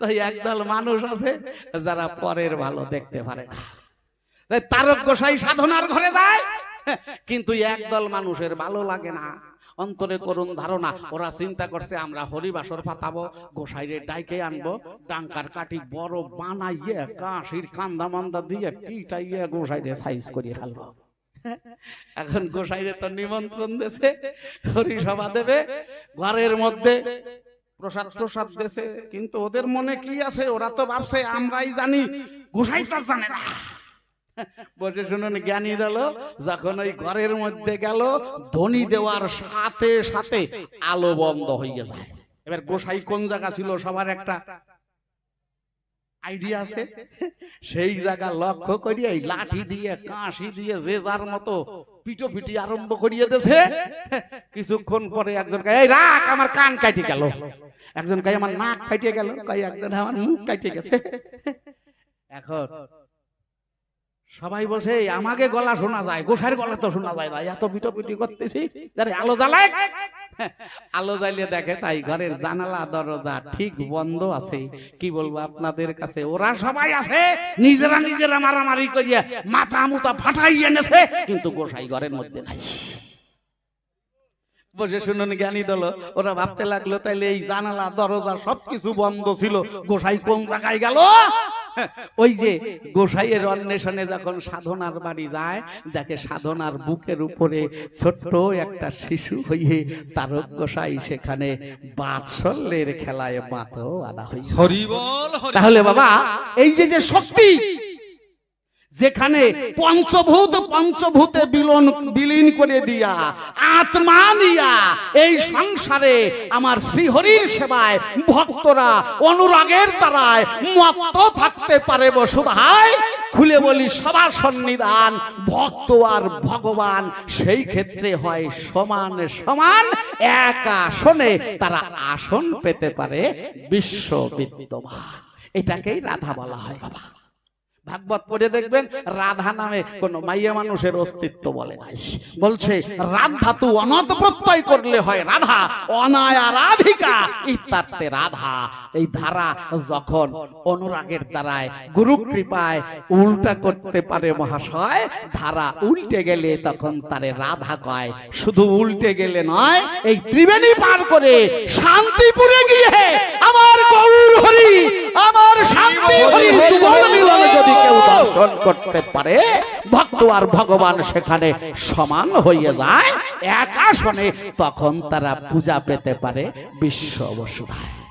তো একদল মানুষ আছে যারা পরের ভালো দেখতে পারে না। তাই তারক গোসাই সাধনার ঘরে যায় কিন্তু একদল মানুষের ভালো লাগে না। অন্তরে করুন ধারণা ওরা চিন্তা করছে আমরা হরিবাসর পাতাবো গোসাইরে ডাইকে আনব ডাঙ্কার কাটি বড় বানাইয়ে কাশির কান্দা মান্দা দিয়ে পিটাইয়ে গোসাইরে সাইজ করিয়ে ফেলব। এখন গোসাইরে তো নিমন্ত্রণ দেছে হরিসভা দেবে ঘরের মধ্যে প্রসাদ প্রসাদ দেশে কিন্তু ওদের মনে কি আছে? ওরা তো ভাবছে আমরাই জানি। গোসাই তো জানে না। বসে শুনুন জ্ঞানী দিল যখন ওই ঘরের মধ্যে গেল ধ্বনি দেওয়ার সাথে সাথে আলো বন্ধ হয়ে যায় এবার গোসাই কোন জায়গা ছিল? সবার একটা আইডিয়া আছে? সেই জায়গা লক্ষ্য করিয়ে এই লাঠি দিয়ে কাঁশি দিয়ে যে যার মতো পিটো পিটি আরম্ভ করিয়ে দেছে কিছুক্ষণ পরে একজন কয় এই রাখ আমার কান কাটি গেল। একজন কয় আমার নাক কাটিয়ে গেল। কয় একজন আমার মুখ কাটিয়ে গেছে। এখন সবাই বসে আমাকে গলা শোনা যায় গোসার গলা তো শোনা যায় না। এত পিটো পিটি করতেছি আরে আলো জ্বালায়। আলো জ্বালিয়ে দেখে তাই ঘরের জানালা দরজা ঠিক বন্ধ আছে। কি বলব আপনাদের কাছে? ওরা সবাই আছে নিজেরা নিজেরা মারামারি করিয়া মাথা মুতা ফাটাই এনেছে কিন্তু গোসাই ঘরের মধ্যে নাই। বসে শুনুন জ্ঞানী দল ওরা ভাবতে লাগল তাইলে এই জানালা দরজা সবকিছু বন্ধ ছিল। গোসাই কোন জায়গায় গেল? ওই যে গোসাইয়ের অন্বেষণে যখন সাধনার বাড়ি যায় দেখে সাধনার বুকের উপরে ছোট্ট একটা শিশু হইয়ে তারক গোসাই সেখানে বাৎসল্যের খেলায় মাথো আনা হইয়া হরিবল। তাহলে বাবা এই যে যে শক্তি যেখানে পঞ্চভূত, পঞ্চভূতে বিলন, বিলীন করে দিয়া আত্মা নিয়া এই সংসারে আমার শ্রীহরির সেবায় ভক্তরা অনুরাগের দ্বারায় মত্ত থাকতে পারে বসুধায় খুলে বলি, সবার সন্নিধান, ভক্ত আর ভগবান সেই ক্ষেত্রে হয় সমান সমান। এক আসনে তারা আসন পেতে পারে বিশ্ব বিদ্যমান এটাকেই রাধা বলা হয়। বাবা ভাগবত পড়ে দেখবেন রাধা নামে কোন মাইয়া মানুষের অস্তিত্ব বলে নাই। বলছে, রাধা তু অনত প্রত্যয় করলে হয় রাধা, অনায়া রাধিকা, ইত্যার্থে রাধা। এই ধারা যখন অনুরাগের দ্বারায় গুরু কৃপায় উল্টা করতে পারে মহাশয়, ধারা উল্টে গেলে তখন তারে রাধা কয়। শুধু উল্টে গেলে নয়, এই ত্রিবেণী পার করে শান্তিপুরে গিয়ে দর্শন করতে পারে, ভক্ত আর ভগবান সেখানে সমান হয়ে যায়। এক আসনে তখন তারা পূজা পেতে পারে বিশ্ব বসুধায়।